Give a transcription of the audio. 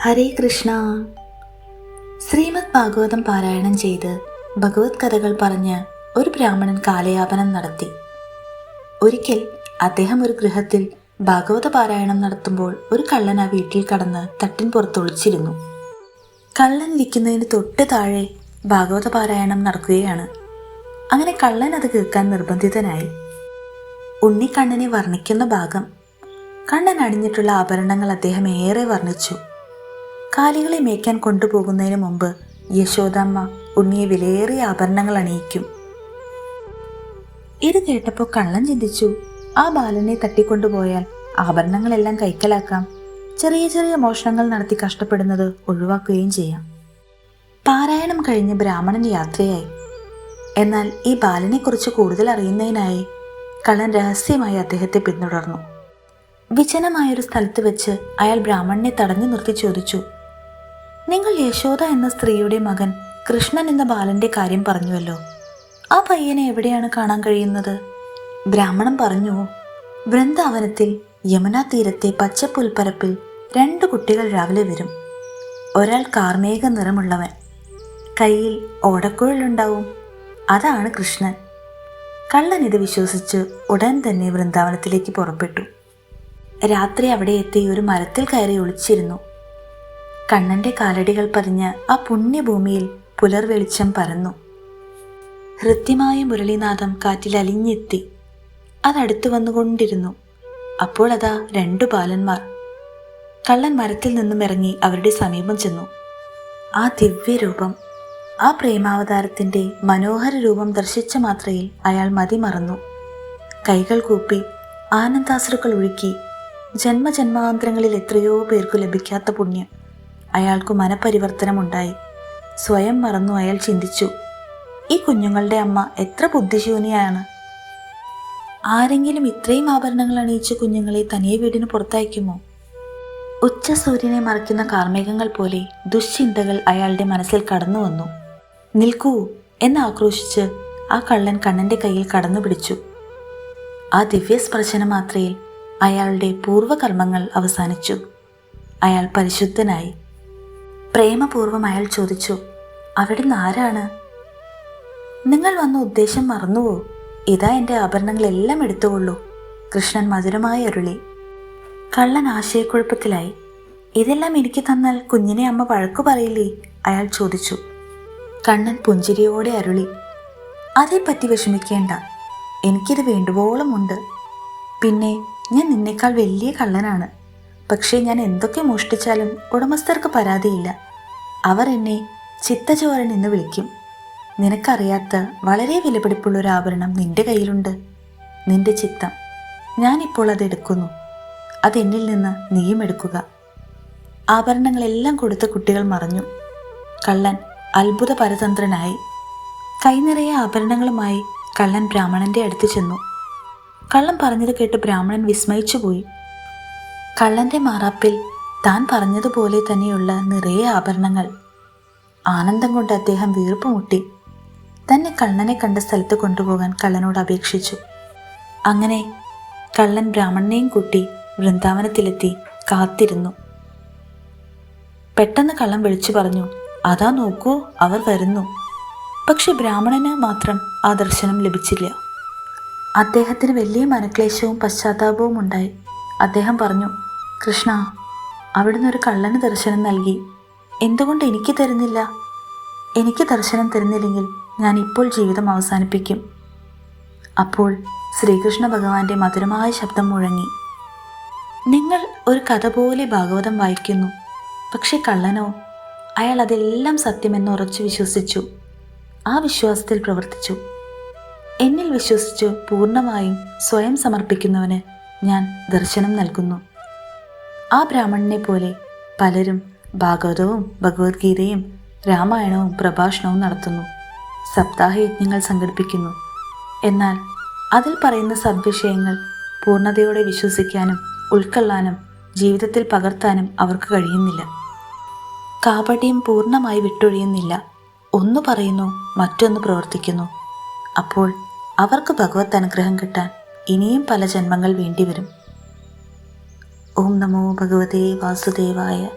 ഹരേ കൃഷ്ണ. ശ്രീമദ് ഭാഗവതം പാരായണം ചെയ്ത് ഭഗവത് കഥകൾ പറഞ്ഞ് ഒരു ബ്രാഹ്മണൻ കാലയാപനം നടത്തി. ഒരിക്കൽ അദ്ദേഹം ഒരു ഗൃഹത്തിൽ ഭാഗവത പാരായണം നടത്തുമ്പോൾ ഒരു കള്ളൻ ആ വീട്ടിൽ കടന്ന് തട്ടിൻ പുറത്ത് ഒളിച്ചിരുന്നു. കള്ളൻ ഇരിക്കുന്നതിന് തൊട്ട് താഴെ ഭാഗവത പാരായണം നടക്കുകയാണ്. അങ്ങനെ കള്ളൻ അത് കേൾക്കാൻ നിർബന്ധിതനായി. ഉണ്ണിക്കണ്ണനെ വർണിക്കുന്ന ഭാഗം. കണ്ണൻ അണിഞ്ഞിട്ടുള്ള ആഭരണങ്ങൾ അദ്ദേഹം ഏറെ വർണിച്ചു. കാലികളെ മേയ്ക്കാൻ കൊണ്ടുപോകുന്നതിന് മുമ്പ് യശോദമ്മ ഉണ്ണിയെ വിലയേറിയ ആഭരണങ്ങൾ അണിയിക്കും. ഇത് കേട്ടപ്പോൾ കള്ളൻ ചിന്തിച്ചു ആ ബാലനെ തട്ടിക്കൊണ്ടുപോയാൽ ആഭരണങ്ങളെല്ലാം കൈക്കലാക്കാം. ചെറിയ ചെറിയ മോഷണങ്ങൾ നടത്തി കഷ്ടപ്പെടുന്നത് ഒഴിവാക്കുകയും ചെയ്യാം. പാരായണം കഴിഞ്ഞ് ബ്രാഹ്മണൻ യാത്രയായി. എന്നാൽ ഈ ബാലനെക്കുറിച്ച് കൂടുതൽ അറിയുന്നതിനായി കള്ളൻ രഹസ്യമായി അദ്ദേഹത്തെ പിന്തുടർന്നു. വിജനമായൊരു സ്ഥലത്ത് വെച്ച് അയാൾ ബ്രാഹ്മണനെ തടഞ്ഞു നിർത്തി ചോദിച്ചു നിങ്ങൾ യശോദ എന്ന സ്ത്രീയുടെ മകൻ കൃഷ്ണൻ എന്ന ബാലന്റെ കാര്യം പറഞ്ഞുവല്ലോ. ആ പയ്യനെ എവിടെയാണ് കാണാൻ കഴിയുന്നത്? ബ്രാഹ്മണൻ പറഞ്ഞു വൃന്ദാവനത്തിൽ യമുന തീരത്തെ പച്ചപ്പുൽപ്പരപ്പിൽ രണ്ട് കുട്ടികൾ രാവിലെ വരും. ഒരാൾ കാർമേക നിറമുള്ളവൻ കയ്യിൽ ഓടക്കുഴലുണ്ടാവും. അതാണ് കൃഷ്ണൻ. കള്ളൻ ഇത് വിശ്വസിച്ച് ഉടൻ തന്നെ വൃന്ദാവനത്തിലേക്ക് പുറപ്പെട്ടു. രാത്രി അവിടെ എത്തി ഒരു മരത്തിൽ കയറി ഒളിച്ചിരുന്നു. കണ്ണന്റെ കാലടികൾ പതിഞ്ഞ് ആ പുണ്യഭൂമിയിൽ പുലർവെളിച്ചം പരന്നു. ഹൃദ്യമായ മുരളീനാഥം കാറ്റിൽ അലിഞ്ഞെത്തി. അതടുത്തു വന്നുകൊണ്ടിരുന്നു. അപ്പോൾ അതാ രണ്ടു ബാലന്മാർ. കള്ളൻ മരത്തിൽ നിന്നും ഇറങ്ങി അവരുടെ സമീപം ചെന്നു. ആ ദിവ്യരൂപം ആ പ്രേമാവതാരത്തിന്റെ മനോഹര രൂപം ദർശിച്ച മാത്രയിൽ അയാൾ മതിമറന്നു. കൈകൾ കൂപ്പി ആനന്ദാശ്രുക്കൾ ഒഴുക്കി ജന്മജന്മാന്തരങ്ങളിൽ എത്രയോ പേർക്കു ലഭിക്കാത്ത പുണ്യം അയാൾക്കു മനപരിവർത്തനമുണ്ടായി. സ്വയം മറന്നു അയാൾ ചിന്തിച്ചു ഈ കുഞ്ഞുങ്ങളുടെ അമ്മ എത്ര ബുദ്ധിശൂന്യാണ്. ആരെങ്കിലും ഇത്രയും ആഭരണങ്ങൾ അണിയിച്ച കുഞ്ഞുങ്ങളെ തനിയെ വീടിന് പുറത്തയക്കുമോ ഉച്ച സൂര്യനെ മറയ്ക്കുന്ന കാർമേഘങ്ങൾ പോലെ ദുശ്ചിന്തകൾ അയാളുടെ മനസ്സിൽ കടന്നു വന്നു നിൽക്കൂ എന്ന് ആക്രോശിച്ച് ആ കള്ളൻ കണ്ണന്റെ കയ്യിൽ കടന്നു പിടിച്ചു. ആ ദിവ്യസ്പർശന മാത്രയിൽ അയാളുടെ പൂർവകർമ്മങ്ങൾ അവസാനിച്ചു. അയാൾ പരിശുദ്ധനായി. പ്രേമപൂർവം അയാൾ ചോദിച്ചു അവിടുന്ന് ആരാണ്? നിങ്ങൾ വന്ന ഉദ്ദേശം മറന്നുവോ? ഇതാ എന്റെ ആഭരണങ്ങളെല്ലാം എടുത്തുകൊള്ളൂ കൃഷ്ണൻ മധുരമായ അരുളി. കള്ളൻ ആശയക്കുഴപ്പത്തിലായി. ഇതെല്ലാം എനിക്ക് തന്നാൽ കുഞ്ഞിനെ അമ്മ വഴക്കു പറയില്ലേ? അയാൾ ചോദിച്ചു. കണ്ണൻ പുഞ്ചിരിയോടെ അരുളി അതേപ്പറ്റി വിഷമിക്കേണ്ട. എനിക്കിത് വേണ്ടുവോളമുണ്ട്. പിന്നെ ഞാൻ നിന്നേക്കാൾ വലിയ കള്ളനാണ്. പക്ഷേ ഞാൻ എന്തൊക്കെ മോഷ്ടിച്ചാലും ഉടമസ്ഥർക്ക് പരാതിയില്ല. അവർ എന്നെ ചിത്തചോരൻ എന്ന് വിളിക്കും. നിനക്കറിയാത്ത വളരെ വിലപിടിപ്പുള്ളൊരു ആഭരണം നിന്റെ കയ്യിലുണ്ട്. നിന്റെ ചിത്തം. ഞാനിപ്പോൾ അത് എടുക്കുന്നു. അതെന്നിൽ നിന്ന് നീയും എടുക്കുക. ആഭരണങ്ങളെല്ലാം കൊടുത്ത കുട്ടികൾ മറഞ്ഞു. കള്ളൻ അത്ഭുത പരതന്ത്രനായി കൈനിറയെ ആഭരണങ്ങളുമായി കള്ളൻ ബ്രാഹ്മണന്റെ അടുത്ത് ചെന്നു. കള്ളൻ പറഞ്ഞത് കേട്ട് ബ്രാഹ്മണൻ വിസ്മയിച്ചുപോയി കള്ളന്റെ മാറാപ്പിൽ താൻ പറഞ്ഞതുപോലെ തന്നെയുള്ള നിറയെ ആഭരണങ്ങൾ. ആനന്ദം കൊണ്ട് അദ്ദേഹം വീർപ്പ് മുട്ടി. തന്നെ കള്ളനെ കണ്ട സ്ഥലത്ത് കൊണ്ടുപോകാൻ കള്ളനോട് അപേക്ഷിച്ചു. അങ്ങനെ കള്ളൻ ബ്രാഹ്മണനെയും കൂട്ടി വൃന്ദാവനത്തിലെത്തി കാത്തിരുന്നു. പെട്ടെന്ന് കള്ളൻ വിളിച്ചു പറഞ്ഞു അതാ നോക്കൂ അവർ വരുന്നു. പക്ഷെ ബ്രാഹ്മണന് മാത്രം ആ ദർശനം ലഭിച്ചില്ല. അദ്ദേഹത്തിന് വലിയ മനക്ലേശവും പശ്ചാത്താപവും ഉണ്ടായി. അദ്ദേഹം പറഞ്ഞു കൃഷ്ണ അവിടുന്ന് ഒരു കള്ളന് ദർശനം നൽകി. എന്തുകൊണ്ട് എനിക്ക് തരുന്നില്ല? എനിക്ക് ദർശനം തരുന്നില്ലെങ്കിൽ ഞാൻ ഇപ്പോൾ ജീവിതം അവസാനിപ്പിക്കും. അപ്പോൾ ശ്രീകൃഷ്ണ ഭഗവാന്റെ മധുരമായ ശബ്ദം മുഴങ്ങി. നിങ്ങൾ ഒരു കഥ പോലെ ഭാഗവതം വായിക്കുന്നു. പക്ഷെ കള്ളനോ അയാൾ അതെല്ലാം സത്യമെന്ന് ഉറച്ചു വിശ്വസിച്ചു. ആ വിശ്വാസത്തിൽ പ്രവർത്തിച്ചു. എന്നിൽ വിശ്വസിച്ച് പൂർണമായും സ്വയം സമർപ്പിക്കുന്നവന് ഞാൻ ദർശനം നൽകുന്നു. ആ ബ്രാഹ്മണനെ പോലെ പലരും ഭാഗവതവും ഭഗവത്ഗീതയും രാമായണവും പ്രഭാഷണവും നടത്തുന്നു. സപ്താഹയജ്ഞങ്ങൾ സംഘടിപ്പിക്കുന്നു. എന്നാൽ അതിൽ പറയുന്ന സദ്വിഷയങ്ങൾ പൂർണതയോടെ വിശ്വസിക്കാനും ഉൾക്കൊള്ളാനും ജീവിതത്തിൽ പകർത്താനും അവർക്ക് കഴിയുന്നില്ല. കാപട്യം പൂർണമായി വിട്ടൊഴിയുന്നില്ല. ഒന്ന് പറയുന്നു മറ്റൊന്ന് പ്രവർത്തിക്കുന്നു. അപ്പോൾ അവർക്ക് ഭഗവത് അനുഗ്രഹം കിട്ടാൻ ഇനിയും പല ജന്മങ്ങൾ വേണ്ടിവരും. ഓം നമോ ഭഗവതേ വാസുദേവായ